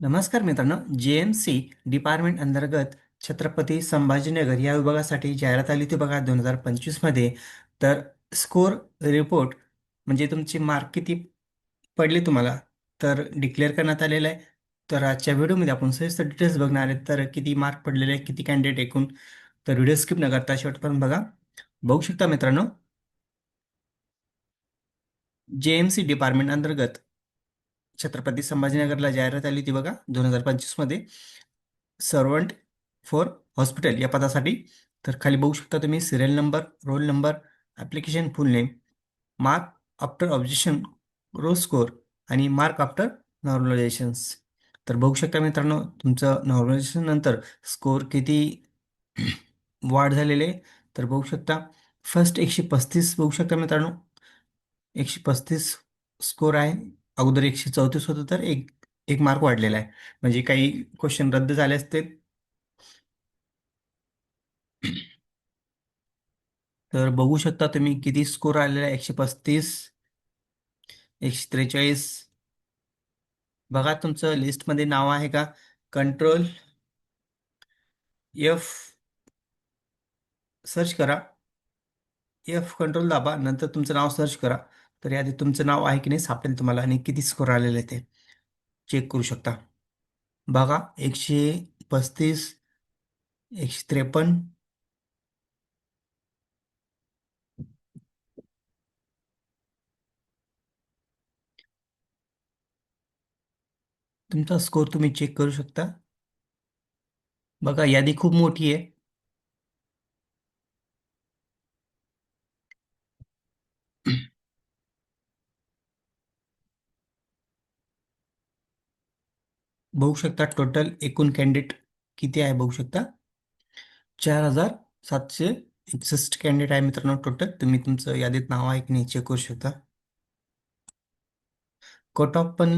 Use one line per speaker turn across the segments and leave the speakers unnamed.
नमस्कार मित्रांनो जे एम सी डिपार्टमेंट अंतर्गत छत्रपती संभाजीनगर या विभागासाठी जाहिरात आली होती बघा दोन हजार पंचवीसमध्ये तर स्कोर रिपोर्ट म्हणजे तुमचे मार्क किती पडले तुम्हाला? तर डिक्लेअर करण्यात आलेलं आहे. तर आजच्या व्हिडिओमध्ये आपण सविस्तर डिटेल्स बघणार आहेत. तर किती मार्क पडलेले आहे किती कॅन्डिडेट एकूण? तर व्हिडिओ स्किप न करता शेवटपर्यंत बघा. बघू शकता मित्रांनो जे एम सी डिपार्टमेंट अंतर्गत छत्रपती संभाजीनगरला जाहिरात आली होती बघा दोन हजार पंचवीसमध्ये. सर्वंट फॉर हॉस्पिटल या पदासाठी. तर खाली बघू शकता तुम्ही serial number roll number application full name mark after objection raw score आणि मार्क आफ्टर नॉर्मलायझेशन्स. तर बघू शकता मित्रांनो तुमचं नॉर्मलायझेशन नंतर स्कोर किती वाढ झालेले आहे. तर बघू शकता फर्स्ट एकशे पस्तीस बघू शकता मित्रांनो. एकशे पस्तीस स्कोर आहे. अगोदर एकशे चौतीस होतं तर एक एक मार्क वाढलेला आहे. म्हणजे काही क्वेश्चन रद्द झाले असते तर बघू शकता तुम्ही किती स्कोर आलेला आहे. एकशे पस्तीस एकशे त्रेचाळीस. बघा तुमचं लिस्टमध्ये नाव आहे का? कंट्रोल एफ सर्च करा. एफ कंट्रोल दाबा. नंतर तुमचं नाव सर्च करा. तर यादी तुमचं नाव आहे की नाही सापडेल तुम्हाला आणि किती स्कोर आलेले ते. चेक करू शकता. बघा एकशे पस्तीस एकशे त्रेपन्न. तुमचा स्कोर तुम्ही चेक करू शकता. बघा यादी खूप मोठी आहे. बघू शकता टोटल एकूण कॅन्डिडेट किती आहे बघू शकता? चार हजार सातशे एकसष्ट कॅन्डिडेट आहे मित्रांनो टोटल तुम्ही तुमचं यादीत नाव आहे की नाही चेक करू शकता. कट ऑफ पण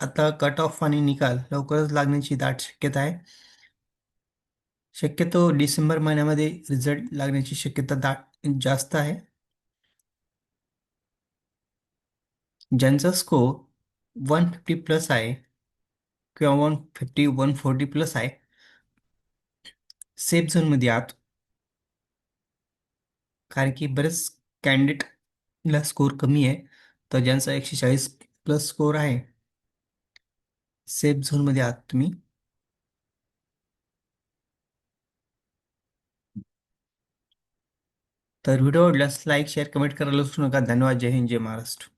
आता कट ऑफ आणि निकाल लवकरच लागण्याची दाट शक्यता आहे. शक्यतो डिसेंबर महिन्यामध्ये रिझल्ट लागण्याची शक्यता दाट जास्त आहे. ज्यांचा स्कोर वन फिफ्टी प्लस आहे किंवा one fifty one forty plus आहे. सेफ झोनमध्ये आहात. कारण की बरेच कॅन्डिडेटला स्कोर कमी आहे. तर ज्यांचा एकशे चाळीस प्लस स्कोर आहे सेफ झोनमध्ये आहात तुम्ही. तर व्हिडिओ आवडल्यास लाईक शेअर कमेंट करायला विसरू नका. धन्यवाद. जय हिंद जय महाराष्ट्र.